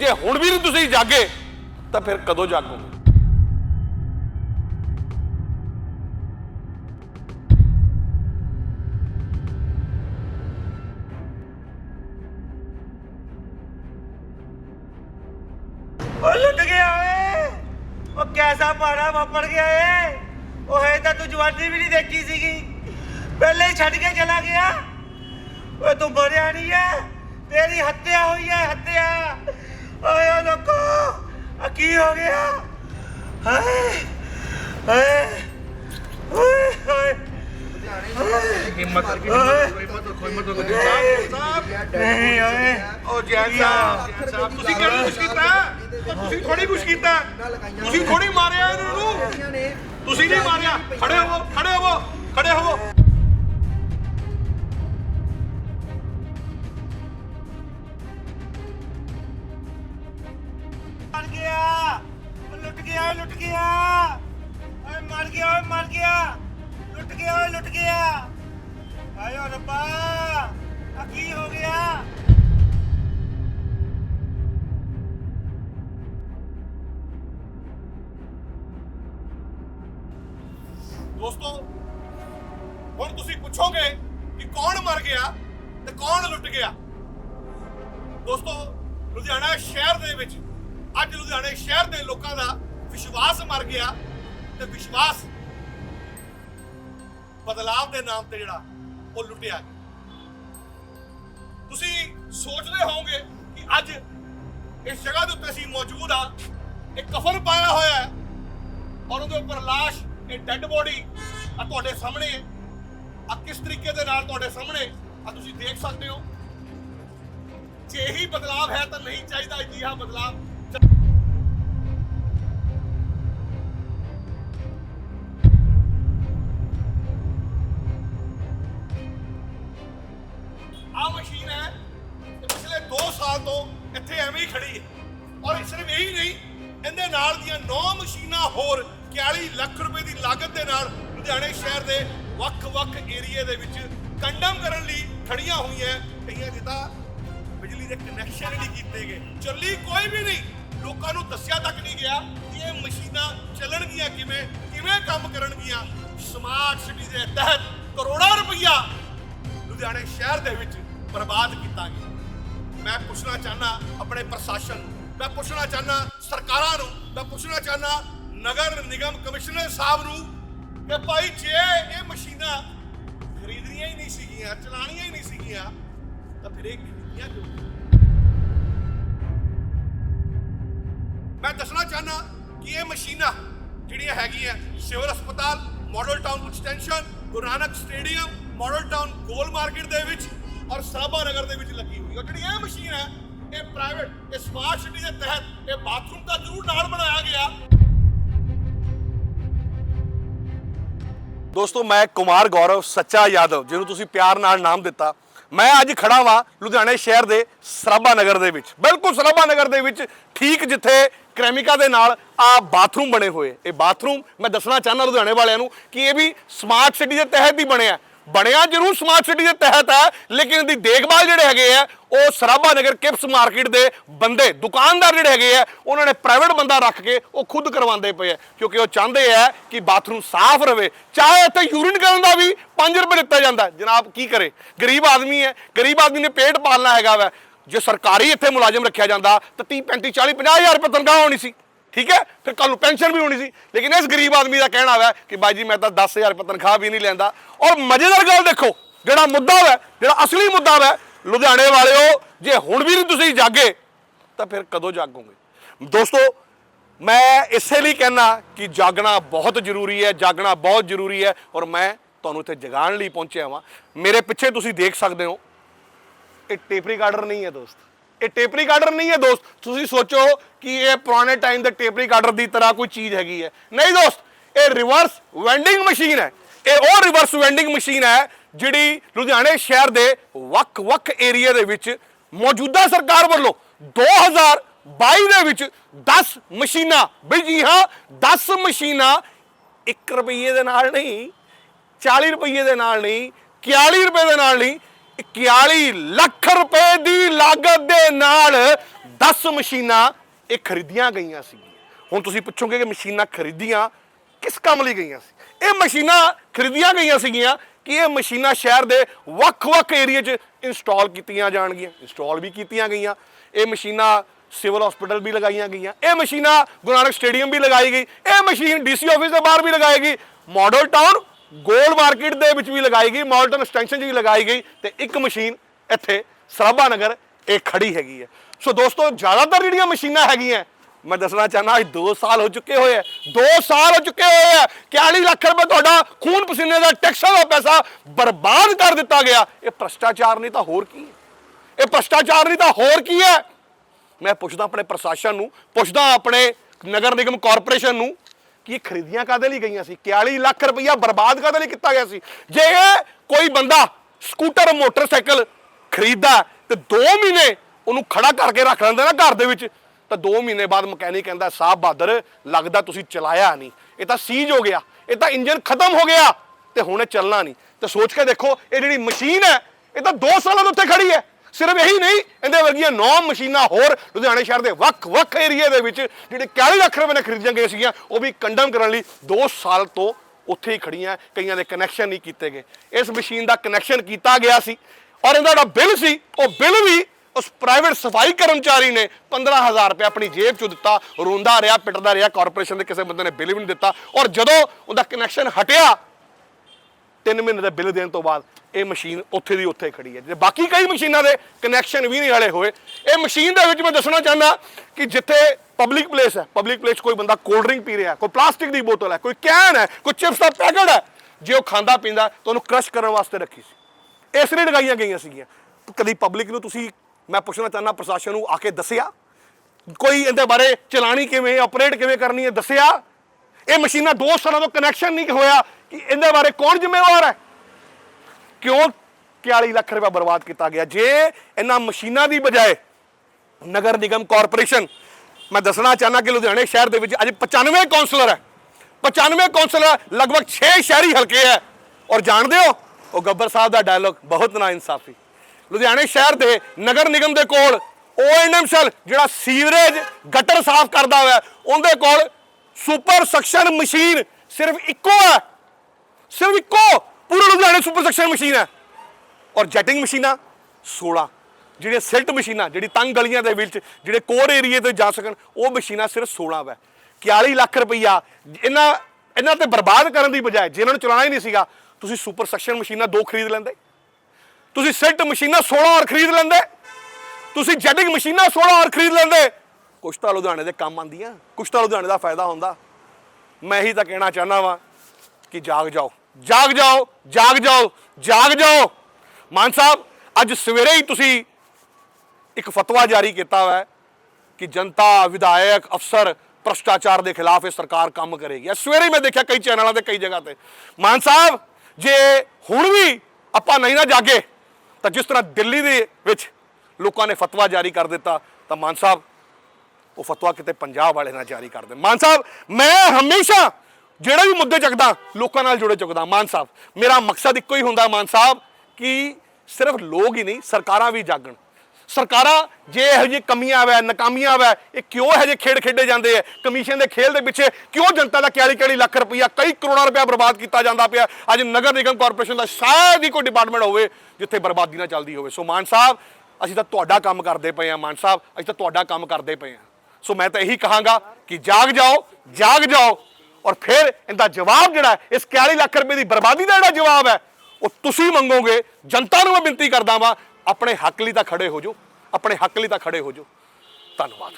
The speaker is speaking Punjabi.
ਜੇ ਹੁਣ ਵੀ ਨਹੀਂ ਤੁਸੀਂ ਜਾਗੇ ਤਾਂ ਫਿਰ ਕਦੋਂ ਜਾਗੋਗੇ ਉਹ ਲੁੱਟ ਗਿਆ ਓਏ ਉਹ ਕੈਸਾ ਪਾਣਾ ਵਾਪਰ ਗਿਆ ਏ ਉਹ ਹੈ ਤਾਂ ਤੂੰ ਜਵਾਨੀ ਵੀ ਨਹੀਂ ਦੇਖੀ ਸੀਗੀ ਪਹਿਲੇ ਹੀ ਛੱਡ ਕੇ ਚਲਾ ਗਿਆ ਓਏ ਤੂੰ ਮਰਿਆ ਨਹੀਂ ਐ ਤੇਰੀ ਹੱਤਿਆ ਹੋਈ ਐ ਹੱਤਿਆ ਓ ਲੋਕੋ ਆ ਕੀ ਹੋ ਗਿਆ? ਹਾਏ ਹਾਏ ਓਏ ਹੋਏ ਹਿੰਮਤ ਹਿੰਮਤ ਕੋਈ ਮਤ ਕੋਈ ਸਾਹਿਬ ਨਹੀਂ ਓਏ ਉਹ ਜੈਨ ਸਾਹਿਬ ਸਾਹਿਬ ਤੁਸੀਂ ਕਿਹੜਾ ਕੁਛ ਕੀਤਾ? ਤੁਸੀਂ ਥੋੜੀ ਕੁਛ ਕੀਤਾ। ਤੁਸੀਂ ਥੋੜੀ ਮਾਰਿਆ ਇਹਨਾਂ ਨੂੰ। ਤੁਸੀਂ ਨਹੀਂ ਮਾਰਿਆ। ਖੜੇ ਹੋਵੋ ਖੜੇ ਹੋਵੋ ਖੜੇ ਹੋਵੋ। ਰੱਬਾ, ਆ ਕੀ ਹੋ ਗਿਆ? ਦੋਸਤੋ, ਹੁਣ ਤੁਸੀਂ ਪੁੱਛੋਗੇ ਕਿ ਕੌਣ ਮਰ ਗਿਆ ਤੇ ਕੌਣ ਲੁੱਟ ਗਿਆ? ਦੋਸਤੋ, ਲੁਧਿਆਣਾ ਸ਼ਹਿਰ ਦੇ ਵਿੱਚ, ਅੱਜ ਲੁਧਿਆਣੇ ਸ਼ਹਿਰ ਦੇ ਲੋਕਾਂ ਦਾ ਵਿਸ਼ਵਾਸ ਮਰ ਗਿਆ ਤੇ ਵਿਸ਼ਵਾਸ ਬਦਲਾਵ ਦੇ ਨਾਮ ਤੇ ਜਿਹੜਾ ਉਹ ਲੁੱਟਿਆ। ਗਿਆ ਤੁਸੀਂ ਸੋਚਦੇ ਹੋਵੋਗੇ ਕਿ ਅੱਜ ਇਸ ਜਗ੍ਹਾ ਦੇ ਉੱਤੇ ਅਸੀਂ ਮੌਜੂਦ ਆ ਇਹ ਕਫਨ ਪਾਇਆ ਹੋਇਆ ਹੈ, ਔਰ ਉਹਦੇ ਉੱਪਰ লাশ ਇਹ ਡੈੱਡ ਬੋਡੀ ਆ ਤੁਹਾਡੇ ਸਾਹਮਣੇ। ਹੈ ਆ ਕਿਸ ਤਰੀਕੇ ਦੇ ਨਾਲ ਤੁਹਾਡੇ ਸਾਹਮਣੇ, ਆ ਤੁਸੀਂ ਦੇਖ ਸਕਦੇ ਹੋ। ਜੇ ਇਹੀ ਬਦਲਾਵ ਹੈ ਤਾਂ ਨਹੀਂ ਚਾਹੀਦਾ ਅਜਿਹਾ ਬਦਲਾਵ। ਆ 9 ਮਸ਼ੀਨਾਂ ਹੋਰ 41 ਲੱਖ ਰੁਪਏ ਦੀ ਲਾਗਤ ਦੇ ਨਾਲ ਲੁਧਿਆਣੇ ਸ਼ਹਿਰ ਦੇ ਵੱਖ-ਵੱਖ ਏਰੀਏ ਦੇ ਵਿੱਚ ਕੰਡਮ ਕਰਨ ਲਈ ਖੜੀਆਂ ਹੋਈਆਂ ਕਈਆਂ ਦੇ ਤਾਂ ਬਿਜਲੀ ਦੇ ਕਨੈਕਸ਼ਨ ਨਹੀਂ ਕੀਤੇ ਗਏ। ਚੱਲੀ ਕੋਈ ਵੀ ਨਹੀਂ। ਲੋਕਾਂ ਨੂੰ ਦੱਸਿਆ ਤੱਕ ਨਹੀਂ ਗਿਆ ਕਿ ਇਹ ਮਸ਼ੀਨਾਂ ਚੱਲਣਗੀਆਂ ਕਿਵੇਂ ਕਿਵੇਂ ਕੰਮ ਕਰਨਗੀਆਂ। ਸਮਾਰਟ ਸਿਟੀ ਦੇ ਤਹਿਤ ਕਰੋੜਾਂ ਰੁਪਈਆ ਲੁਧਿਆਣੇ ਸ਼ਹਿਰ ਦੇ ਵਿੱਚ ਬਰਬਾਦ ਕੀਤਾ ਗਿਆ। ਮੈਂ ਪੁੱਛਣਾ ਚਾਹਨਾ ਆਪਣੇ ਪ੍ਰਸ਼ਾਸਨ ਨੂੰ ਮੈਂ ਪੁੱਛਣਾ ਚਾਹਨਾ ਸਰਕਾਰਾਂ ਨੂੰ, ਮੈਂ ਪੁੱਛਣਾ ਚਾਹਨਾ ਨਗਰ ਨਿਗਮ ਕਮਿਸ਼ਨਰ ਸਾਹਿਬ ਨੂੰ ਕਿ ਭਾਈ ਜੇ ਇਹ ਮਸ਼ੀਨਾਂ ਖਰੀਦਣੀਆਂ ਹੀ ਨਹੀਂ ਸੀਗੀਆਂ ਚਲਾਣੀਆਂ ਹੀ ਨਹੀਂ ਸੀਗੀਆਂ, ਤਾਂ ਫਿਰ ਇਹ ਖਰੀਦੀਆਂ ਕਿਉਂ ਮੈਂ ਦੱਸਣਾ ਚਾਹਨਾ ਕਿ ਇਹ ਮਸ਼ੀਨਾਂ ਜਿਹੜੀਆਂ ਹੈਗੀਆਂ, ਸਿਵਲ ਹਸਪਤਾਲ, model town extension, Guru Nanak stadium, model town ਗੋਲ ਮਾਰਕੀਟ ਦੇ ਵਿੱਚ ਔਰ ਸਾਬਾ ਨਗਰ ਦੇ ਵਿੱਚ ਲੱਗੀ ਹੋਈ ਹੈ ਜਿਹੜੀ ਇਹ ਮਸ਼ੀਨ ਹੈ ਇਹ ਪ੍ਰਾਈਵੇਟ ਇਹ ਸਮਾਰਟ ਸਿਟੀ ਦੇ ਤਹਿਤ ਇਹ ਬਾਥਰੂਮ ਦਾ ਜ਼ਰੂਰ ਨਾਲ ਬਣਾਇਆ ਗਿਆ। ਦੋਸਤੋ, ਮੈਂ ਕੁਮਾਰ ਗੌਰਵ ਸੱਚਾ ਯਾਦਵ, ਜਿਹਨੂੰ ਤੁਸੀਂ ਪਿਆਰ ਨਾਲ ਨਾਮ ਦਿੱਤਾ। ਮੈਂ ਅੱਜ ਖੜਾ ਵਾਂ ਲੁਧਿਆਣੇ ਸ਼ਹਿਰ ਦੇ ਸਰਾਭਾ ਨਗਰ ਦੇ ਵਿੱਚ। ਬਿਲਕੁਲ ਸਰਾਭਾ ਨਗਰ ਦੇ ਵਿੱਚ, ਠੀਕ ਜਿੱਥੇ ਕ੍ਰੈਮਿਕਾ ਦੇ ਨਾਲ ਆ ਬਾਥਰੂਮ ਬਣੇ ਹੋਏ। ਇਹ ਬਾਥਰੂਮ ਮੈਂ ਦੱਸਣਾ ਚਾਹੁੰਦਾ ਲੁਧਿਆਣੇ ਵਾਲਿਆਂ ਨੂੰ ਕਿ ਇਹ ਵੀ ਸਮਾਰਟ ਸਿਟੀ ਦੇ ਤਹਿਤ ਹੀ ਬਣਿਆ। ਬਣਿਆ ਜ਼ਰੂਰ ਸਮਾਰਟ ਸਿਟੀ ਦੇ ਤਹਿਤ ਹੈ, ਲੇਕਿਨ ਇਹਦੀ ਦੇਖਭਾਲ ਜਿਹੜੇ ਹੈਗੇ ਆ, ਉਹ ਸਰਾਭਾ ਨਗਰ ਕਿਪਸ ਮਾਰਕੀਟ ਦੇ ਬੰਦੇ, ਦੁਕਾਨਦਾਰ ਜਿਹੜੇ ਹੈਗੇ ਆ, ਉਹਨਾਂ ਨੇ ਪ੍ਰਾਈਵੇਟ ਬੰਦਾ ਰੱਖ ਕੇ ਉਹ ਖੁਦ ਕਰਵਾਉਂਦੇ ਪਏ ਆ, ਕਿਉਂਕਿ ਉਹ ਚਾਹੁੰਦੇ ਆ ਕਿ ਬਾਥਰੂਮ ਸਾਫ਼ ਰਵੇ। ਚਾਹੇ ਇੱਥੇ ਯੂਰਿਨ ਕਰਨ ਦਾ ਵੀ 5 ਰੁਪਏ ਦਿੱਤਾ ਜਾਂਦਾ ਜਨਾਬ, ਕੀ ਕਰੇ? ਗਰੀਬ ਆਦਮੀ ਹੈ। ਗਰੀਬ ਆਦਮੀ ਨੇ ਪੇਟ ਪਾਲਣਾ ਹੈਗਾ ਵਾ। ਜੇ ਸਰਕਾਰੀ ਇੱਥੇ ਮੁਲਾਜ਼ਮ ਰੱਖਿਆ ਜਾਂਦਾ, ਤਾਂ 30 35 40 50000 ਰੁਪਏ ਤਨਖਾਹ ਹੋਣੀ ਸੀ। ਠੀਕ ਹੈ? ਫਿਰ ਕੱਲ ਨੂੰ ਪੈਨਸ਼ਨ ਵੀ ਹੋਣੀ ਸੀ। ਲੇਕਿਨ ਇਸ ਗਰੀਬ ਆਦਮੀ ਦਾ ਕਹਿਣਾ ਹੈ ਕਿ ਬਾਈ ਜੀ ਮੈਂ ਤਾਂ 10000 ਰੁਪਏ ਤਨਖਾਹ ਵੀ ਨਹੀਂ ਲੈਂਦਾ। ਔਰ ਮਜ਼ੇਦਾਰ ਗੱਲ ਦੇਖੋ, ਜਿਹੜਾ ਮੁੱਦਾ ਹੈ ਜਿਹੜਾ ਅਸਲੀ ਮੁੱਦਾ ਹੈ ਲੁਧਿਆਣੇ ਵਾਲਿਓ, ਜੇ ਹੁਣ ਵੀ ਨਹੀਂ ਤੁਸੀਂ ਜਾਗੇ, ਤਾਂ ਫਿਰ ਕਦੋਂ ਜਾਗੋਗੇ? ਦੋਸਤੋ, ਮੈਂ ਇਸੇ ਲਈ ਕਹਿੰਦਾ ਕਿ ਜਾਗਣਾ ਬਹੁਤ ਜ਼ਰੂਰੀ ਹੈ, ਜਾਗਣਾ ਬਹੁਤ ਜ਼ਰੂਰੀ ਹੈ, ਔਰ ਮੈਂ ਤੁਹਾਨੂੰ ਇੱਥੇ ਜਗਾਉਣ ਲਈ ਪਹੁੰਚਿਆ ਹਾਂ ਮੇਰੇ ਪਿੱਛੇ ਤੁਸੀਂ ਦੇਖ ਸਕਦੇ ਹੋ, ਇਹ ਟੇਪ ਰਿਕਾਰਡਰ ਨਹੀਂ ਹੈ ਦੋਸਤ। ਇਹ ਟੇਪ ਰਿਕਾਰਡਰ ਨਹੀਂ ਹੈ ਦੋਸਤ। ਤੁਸੀਂ ਸੋਚੋ ਕਿ ਇਹ ਪੁਰਾਣੇ ਟਾਈਮ ਦੇ ਟੇਪ ਰਿਕਾਰਡਰ ਦੀ ਤਰ੍ਹਾਂ ਕੋਈ ਚੀਜ਼ ਹੈਗੀ ਹੈ। ਨਹੀਂ ਦੋਸਤ, ਇਹ ਰਿਵਰਸ ਵੈਂਡਿੰਗ ਮਸ਼ੀਨ ਹੈ। ਇਹ ਉਹ ਰਿਵਰਸ ਵੈਂਡਿੰਗ ਮਸ਼ੀਨ ਹੈ ਜਿਹੜੀ ਲੁਧਿਆਣੇ ਸ਼ਹਿਰ ਦੇ ਵੱਖ-ਵੱਖ ਏਰੀਆ ਦੇ ਵਿੱਚ ਮੌਜੂਦਾ ਸਰਕਾਰ ਵੱਲੋਂ 2022 ਦੇ ਵਿੱਚ 10 ਮਸ਼ੀਨਾਂ ਬਈ ਜੀ ਹਾਂ 10 ਮਸ਼ੀਨਾਂ 1 ਰੁਪਏ ਦੇ ਨਾਲ ਨਹੀਂ 40 ਰੁਪਏ ਦੇ ਨਾਲ ਨਹੀਂ 41 ਰੁਪਏ ਦੇ ਨਾਲ ਨਹੀਂ 41 ਲੱਖ ਰੁਪਏ ਦੀ ਲਾਗਤ ਦੇ ਨਾਲ 10 ਮਸ਼ੀਨਾਂ ਇਹ ਖਰੀਦੀਆਂ ਗਈਆਂ ਸੀ। ਹੁਣ ਤੁਸੀਂ ਪੁੱਛੋਗੇ ਕਿ ਮਸ਼ੀਨਾਂ ਖਰੀਦੀਆਂ ਕਿਸ ਕੰਮ ਲਈ ਗਈਆਂ ਸੀ? ਇਹ ਮਸ਼ੀਨਾਂ ਖਰੀਦੀਆਂ ਗਈਆਂ ਸੀਗੀਆਂ ਕਿ ਇਹ ਮਸ਼ੀਨਾਂ ਸ਼ਹਿਰ ਦੇ ਵੱਖ-ਵੱਖ ਏਰੀਆ 'ਚ ਇੰਸਟਾਲ ਕੀਤੀਆਂ ਜਾਣਗੀਆਂ। ਇੰਸਟਾਲ ਵੀ ਕੀਤੀਆਂ ਗਈਆਂ। ਇਹ ਮਸ਼ੀਨਾਂ ਸਿਵਲ ਹਸਪੀਟਲ ਵੀ ਲਗਾਈਆਂ ਗਈਆਂ। ਇਹ ਮਸ਼ੀਨਾਂ ਗੁਰੂ ਨਾਨਕ ਸਟੇਡੀਅਮ ਵੀ ਲਗਾਈ ਗਈ। ਇਹ ਮਸ਼ੀਨ ਡੀਸੀ ਆਫਿਸ ਦੇ ਬਾਹਰ ਵੀ ਲਗਾਈ ਗਈ। ਮਾਡਲ ਟਾਊਨ ਗੋਲ ਮਾਰਕੀਟ ਦੇ ਵਿੱਚ ਵੀ ਲਗਾਈ ਗਈ ਮਾਡਲ ਐਕਸਟੈਂਸ਼ਨ 'ਚ ਵੀ ਲਗਾਈ ਗਈ ਤੇ ਇੱਕ ਮਸ਼ੀਨ ਇੱਥੇ ਸਰਾਭਾ ਨਗਰ, ਇਹ ਖੜੀ ਹੈਗੀ ਹੈ। ਸੋ ਦੋਸਤੋ, ਜ਼ਿਆਦਾਤਰ ਜਿਹੜੀਆਂ ਮਸ਼ੀਨਾਂ ਹੈਗੀਆਂ, ਮੈਂ ਦੱਸਣਾ ਚਾਹਨਾ ਅੱਜ 2 ਸਾਲ ਹੋ ਚੁੱਕੇ ਹੋਏ ਆ 2 ਸਾਲ ਹੋ ਚੁੱਕੇ ਹੋਏ ਆ 41 ਲੱਖ ਰੁਪਏ ਤੁਹਾਡਾ ਖੂਨ ਪਸੀਨੇ ਦਾ ਟੈਕਸਾਂ ਦਾ ਪੈਸਾ ਬਰਬਾਦ ਕਰ ਦਿੱਤਾ ਗਿਆ। ਇਹ ਭ੍ਰਸ਼ਟਾਚਾਰ ਨਹੀਂ ਤਾਂ ਹੋਰ ਕੀ ਹੈ? ਇਹ ਭ੍ਰਸ਼ਟਾਚਾਰ ਨਹੀਂ ਤਾਂ ਹੋਰ ਕੀ ਹੈ? ਮੈਂ ਪੁੱਛਦਾ ਆਪਣੇ ਪ੍ਰਸ਼ਾਸਨ ਨੂੰ, ਪੁੱਛਦਾ ਆਪਣੇ ਨਗਰ ਨਿਗਮ ਕਾਰਪੋਰੇਸ਼ਨ ਨੂੰ ਕਿ ਇਹ ਖਰੀਦੀਆਂ ਕਾਦੇ ਲਈ ਗਈਆਂ ਸੀ? 41 ਲੱਖ ਰੁਪਈਆ ਬਰਬਾਦ ਕਾਦੇ ਲਈ ਕੀਤਾ ਗਿਆ ਸੀ? ਜੇ ਇਹ ਕੋਈ ਬੰਦਾ ਸਕੂਟਰ, ਮੋਟਰਸਾਈਕਲ ਖਰੀਦਦਾ ਹੈ ਤੇ 2 ਮਹੀਨੇ ਉਹਨੂੰ ਖੜਾ ਕਰਕੇ ਰੱਖ ਲੈਂਦਾ ਨਾ ਘਰ ਦੇ ਵਿੱਚ, ਤਾਂ 2 ਮਹੀਨੇ ਬਾਅਦ ਮਕੈਨਿਕ ਕਹਿੰਦਾ ਸਾਹਿਬ ਬਹਾਦਰ, ਲੱਗਦਾ ਤੁਸੀਂ ਚਲਾਇਆ ਨਹੀਂ। ਇਹ ਤਾਂ ਸੀਜ ਹੋ ਗਿਆ। ਇਹ ਤਾਂ ਇੰਜਨ ਖਤਮ ਹੋ ਗਿਆ ਤੇ ਹੁਣ ਇਹ ਚੱਲਣਾ ਨਹੀਂ। ਤੇ ਸੋਚ ਕੇ ਦੇਖੋ, ਇਹ ਜਿਹੜੀ ਮਸ਼ੀਨ ਹੈ, ਇਹ ਤਾਂ 2 ਸਾਲਾਂ ਤੋਂ ਉੱਥੇ ਖੜੀ ਹੈ। ਸਿਰਫ ਇਹੀ ਨਹੀਂ, ਇਹਦੇ ਵਰਗੀਆਂ ਨੌ ਮਸ਼ੀਨਾਂ ਹੋਰ ਲੁਧਿਆਣੇ ਸ਼ਹਿਰ ਦੇ ਵੱਖ-ਵੱਖ ਏਰੀਏ ਦੇ ਵਿੱਚ ਜਿਹੜੇ 40 ਲੱਖ ਰੁਪਏ ਨਾਲ ਖਰੀਦੀਆਂ ਗਈਆਂ ਸੀਗੀਆਂ, ਉਹ ਵੀ ਕੰਡਮ ਕਰਨ ਲਈ 2 ਸਾਲ ਤੋਂ ਉੱਥੇ ਹੀ ਖੜੀਆਂ ਕਈਆਂ ਦੇ ਕਨੈਕਸ਼ਨ ਨਹੀਂ ਕੀਤੇ ਗਏ। ਇਸ ਮਸ਼ੀਨ ਦਾ ਕਨੈਕਸ਼ਨ ਕੀਤਾ ਗਿਆ ਸੀ ਔਰ ਇਹਦਾ ਜਿਹੜਾ ਬਿੱਲ ਸੀ, ਉਹ ਬਿੱਲ ਵੀ ਉਸ ਪ੍ਰਾਈਵੇਟ ਸਫ਼ਾਈ ਕਰਮਚਾਰੀ ਨੇ 15000 ਰੁਪਏ ਆਪਣੀ ਜੇਬ ਚੋਂ ਦਿੱਤਾ, ਰੋਂਦਾ ਰਿਹਾ, ਪਿੱਟਦਾ ਰਿਹਾ ਕਾਰਪੋਰੇਸ਼ਨ ਦੇ ਕਿਸੇ ਬੰਦੇ ਨੇ ਬਿੱਲ ਵੀ ਨਹੀਂ ਦਿੱਤਾ ਔਰ ਜਦੋਂ ਉਹਦਾ ਕਨੈਕਸ਼ਨ ਹਟਿਆ 3 ਮਹੀਨੇ ਦਾ ਬਿੱਲ ਦੇਣ ਤੋਂ ਬਾਅਦ ਇਹ ਮਸ਼ੀਨ ਉੱਥੇ ਦੀ ਉੱਥੇ ਖੜੀ ਹੈ। ਤੇ ਬਾਕੀ ਕਈ ਮਸ਼ੀਨਾਂ ਦੇ ਕਨੈਕਸ਼ਨ ਵੀ ਨਹੀਂ ਹਲੇ ਹੋਏ, ਇਹ ਮਸ਼ੀਨ ਦੇ ਵਿੱਚ ਮੈਂ ਦੱਸਣਾ ਚਾਹੁੰਦਾ ਕਿ ਜਿੱਥੇ ਪਬਲਿਕ ਪਲੇਸ ਹੈ ਪਬਲਿਕ ਪਲੇਸ ਕੋਈ ਬੰਦਾ ਕੋਲਡ ਡਰਿੰਕ ਪੀ ਰਿਹਾ, ਕੋਈ ਪਲਾਸਟਿਕ ਦੀ ਬੋਤਲ ਹੈ, ਕੋਈ ਕੈਨ ਹੈ, ਕੋਈ ਚਿਪਸ ਦਾ ਪੈਕਟ ਹੈ, ਜੇ ਉਹ ਖਾਂਦਾ ਪੀਂਦਾ, ਤਾਂ ਉਹਨੂੰ ਕ੍ਰਸ਼ ਕਰਨ ਵਾਸਤੇ ਰੱਖੀ ਸੀ। ਇਸ ਲਈ ਲਗਾਈਆਂ ਗਈਆਂ ਸੀਗੀਆਂ। ਕਦੀ ਪਬਲਿਕ ਨੂੰ ਤੁਸੀਂ, ਮੈਂ ਪੁੱਛਣਾ ਚਾਹੁੰਦਾ, ਪ੍ਰਸ਼ਾਸਨ ਨੂੰ ਆ ਕੇ ਦੱਸਿਆ? ਕੋਈ ਇਹਦੇ ਬਾਰੇ ਚਲਾਣੀ ਕਿਵੇਂ ਆਪਰੇਟ ਕਿਵੇਂ ਕਰਨੀ ਹੈ, ਦੱਸਿਆ? ਇਹ ਮਸ਼ੀਨਾਂ ਦੋ ਸਾਲਾਂ ਤੋਂ ਕਨੈਕਸ਼ਨ ਨਹੀਂ ਹੋਇਆ ਕਿ ਇਹਦੇ ਬਾਰੇ ਕੌਣ ਜ਼ਿੰਮੇਵਾਰ ਹੈ? ਕਿਉਂ 41 ਲੱਖ ਰੁਪਏ ਬਰਬਾਦ ਕੀਤਾ ਗਿਆ? ਜੇ ਇਹਨਾਂ ਮਸ਼ੀਨਾਂ ਦੀ ਬਜਾਏ ਨਗਰ ਨਿਗਮ ਕਾਰਪੋਰੇਸ਼ਨ, ਮੈਂ ਦੱਸਣਾ ਚਾਹਨਾ ਕਿ ਲੁਧਿਆਣੇ ਸ਼ਹਿਰ ਦੇ ਵਿੱਚ ਅੱਜ 95 ਕਾਉਂਸਲਰ ਹੈ। 95 ਕਾਉਂਸਲਰ ਲਗਭਗ 6 ਸ਼ਹਿਰੀ ਹਲਕੇ ਹੈ। ਔਰ ਜਾਣਦੇ ਹੋ, ਉਹ ਗੱਬਰ ਸਾਹਿਬ ਦਾ ਡਾਇਲੌਗ ਬਹੁਤ ਨਾ ਇਨਸਾਫੀ ਲੁਧਿਆਣੇ ਸ਼ਹਿਰ ਦੇ ਨਗਰ ਨਿਗਮ ਦੇ ਕੋਲ ਓਐਨਐਮ ਸੈਲ ਜਿਹੜਾ ਸੀਵਰੇਜ ਗਟਰ ਸਾਫ਼ ਕਰਦਾ ਹੋਇਆ, ਉਹਦੇ ਕੋਲ ਸੁਪਰ ਸਕਸ਼ਨ ਮਸ਼ੀਨ ਸਿਰਫ ਇੱਕੋ ਹੈ। ਸਿਰਫ ਇੱਕੋ, ਪੂਰੇ ਲੁਧਿਆਣੇ ਸੁਪਰ ਸੈਕਸ਼ਨ ਮਸ਼ੀਨ ਹੈ। ਔਰ ਜੈਟਿੰਗ ਮਸ਼ੀਨਾਂ 16 ਜਿਹੜੀਆਂ ਸਿਲਟ ਮਸ਼ੀਨਾਂ, ਜਿਹੜੀ ਤੰਗ ਗਲੀਆਂ ਦੇ ਵਿੱਚ, ਜਿਹੜੇ ਕੋਰ ਏਰੀਏ ਤੇ ਜਾ ਸਕਣ, ਉਹ ਮਸ਼ੀਨਾਂ ਸਿਰਫ 16 ਵੈ। 41 ਲੱਖ ਰੁਪਈਆ, ਇਹਨਾਂ ਇਹਨਾਂ ਤੇ ਬਰਬਾਦ ਕਰਨ ਦੀ ਬਜਾਏ, ਜੇ ਨੂੰ ਚਲਾਉਣਾ ਹੀ ਨਹੀਂ ਸੀਗਾ, ਤੁਸੀਂ ਸੁਪਰ ਸਕਸ਼ਨ ਮਸ਼ੀਨਾਂ ਦੋ ਖਰੀਦ ਲੈਂਦੇ। ਤੁਸੀਂ ਸਿਲਟ ਮਸ਼ੀਨਾਂ 16 ਹੋਰ ਖਰੀਦ ਲੈਂਦੇ। ਤੁਸੀਂ ਜੈਟਿੰਗ ਮਸ਼ੀਨਾਂ 16 ਹੋਰ ਖਰੀਦ ਲੈਂਦੇ। ਕੁਛ ਤਾਂ ਲੁਧਿਆਣੇ ਦੇ ਕੰਮ ਆਉਂਦੀਆਂ, ਕੁਛ ਤਾਂ ਲੁਧਿਆਣੇ ਦਾ ਫਾਇਦਾ ਹੁੰਦਾ। ਮੈਂ ਇਹੀ ਤਾਂ ਕਹਿਣਾ ਚਾਹੁੰਦਾ ਵਾਂ ਕਿ ਜਾਗ ਜਾਓ। ਜਾਗ ਜਾਓ ਜਾਗ ਜਾਓ ਜਾਗ ਜਾਓ। ਮਾਨ ਸਾਹਿਬ, ਅੱਜ ਸਵੇਰੇ ਹੀ ਤੁਸੀਂ ਇੱਕ ਫਤਵਾ ਜਾਰੀ ਕੀਤਾ ਹੋਇਆ ਕਿ ਜਨਤਾ, ਵਿਧਾਇਕ, ਅਫਸਰ ਭ੍ਰਸ਼ਟਾਚਾਰ ਦੇ ਖਿਲਾਫ ਇਹ ਸਰਕਾਰ ਕੰਮ ਕਰੇਗੀ। ਅੱਜ ਸਵੇਰੇ ਹੀ ਮੈਂ ਦੇਖਿਆ ਕਈ ਚੈਨਲਾਂ ਤੇ, ਕਈ ਜਗ੍ਹਾ ਤੇ। ਮਾਨ ਸਾਹਿਬ, ਜੇ ਹੁਣ ਵੀ ਆਪਾਂ ਨਹੀਂ ਨਾ ਜਾਗੇ, ਤਾਂ ਜਿਸ ਤਰ੍ਹਾਂ ਦਿੱਲੀ ਦੇ ਵਿੱਚ ਲੋਕਾਂ ਨੇ ਫਤਵਾ ਜਾਰੀ ਕਰ ਦਿੱਤਾ, ਤਾਂ ਮਾਨ ਸਾਹਿਬ, ਉਹ ਫਤਵਾ ਕਿਤੇ ਪੰਜਾਬ ਵਾਲੇ ਨਾਲ ਜਾਰੀ ਕਰ ਦੇਣ। ਮਾਨ ਸਾਹਿਬ, ਮੈਂ ਹਮੇਸ਼ਾ ਜਿਹੜੇ ਵੀ ਮੁੱਦੇ ਚੱਕਦਾ, ਲੋਕਾਂ ਨਾਲ ਜੁੜੇ ਚੁੱਕਦਾ, ਮਾਨ ਸਾਹਿਬ। ਮੇਰਾ ਮਕਸਦ ਇੱਕੋ ਹੀ ਹੁੰਦਾ, ਮਾਨ ਸਾਹਿਬ, ਕਿ ਸਿਰਫ ਲੋਕ ਹੀ ਨਹੀਂ, ਸਰਕਾਰਾਂ ਵੀ ਜਾਗਣ। ਸਰਕਾਰਾਂ ਜੇ ਇਹੋ ਜਿਹੀ ਕਮੀਆਂ ਵੈ, ਨਕਾਮੀਆਂ ਵੈ, ਇਹ ਕਿਉਂ ਇਹੋ ਜਿਹੇ ਖੇਡ ਖੇਡੇ ਜਾਂਦੇ ਆ? ਕਮਿਸ਼ਨ ਦੇ ਖੇਲ ਦੇ ਪਿੱਛੇ ਕਿਉਂ ਜਨਤਾ ਦਾ ਕਿਆਲੀ ਕਿਆਲੀ ਲੱਖ ਰੁਪਈਆ, ਕਈ ਕਰੋੜਾਂ ਰੁਪਇਆ ਬਰਬਾਦ ਕੀਤਾ ਜਾਂਦਾ ਪਿਆ? ਅੱਜ ਨਗਰ ਨਿਗਮ ਕਾਰਪੋਰੇਸ਼ਨ ਦਾ ਸ਼ਾਇਦ ਹੀ ਕੋਈ ਡਿਪਾਰਟਮੈਂਟ ਹੋਵੇ, ਜਿੱਥੇ ਬਰਬਾਦੀ ਨਾ ਚੱਲਦੀ ਹੋਵੇ। ਸੋ ਮਾਨ ਸਾਹਿਬ, ਅਸੀਂ ਤਾਂ ਤੁਹਾਡਾ ਕੰਮ ਕਰਦੇ ਪਏ ਆ, ਮਾਨ ਸਾਹਿਬ, ਅਸੀਂ ਤਾਂ ਤੁਹਾਡਾ ਕੰਮ ਕਰਦੇ ਪਏ ਆ। ਸੋ ਮੈਂ ਤਾਂ ਇਹੀ ਕਹਾਂਗਾ ਕਿ ਜਾਗ ਜਾਓ ਜਾਗ ਜਾਓ ਔਰ ਫਿਰ ਇਹਦਾ ਜਵਾਬ ਜਿਹੜਾ ਇਸ 41 ਲੱਖ ਰੁਪਏ ਦੀ ਬਰਬਾਦੀ ਦਾ ਜਿਹੜਾ ਜਵਾਬ ਹੈ, ਉਹ ਤੁਸੀਂ ਮੰਗੋਗੇ, ਜਨਤਾ ਨੂੰ ਮੈਂ ਬੇਨਤੀ ਕਰਦਾ ਵਾਂ, ਆਪਣੇ ਹੱਕ ਲਈ ਤਾਂ ਖੜੇ ਹੋ ਜਾਓ, ਆਪਣੇ ਹੱਕ ਲਈ ਤਾਂ ਖੜੇ ਹੋ ਜਾਓ। ਧੰਨਵਾਦ।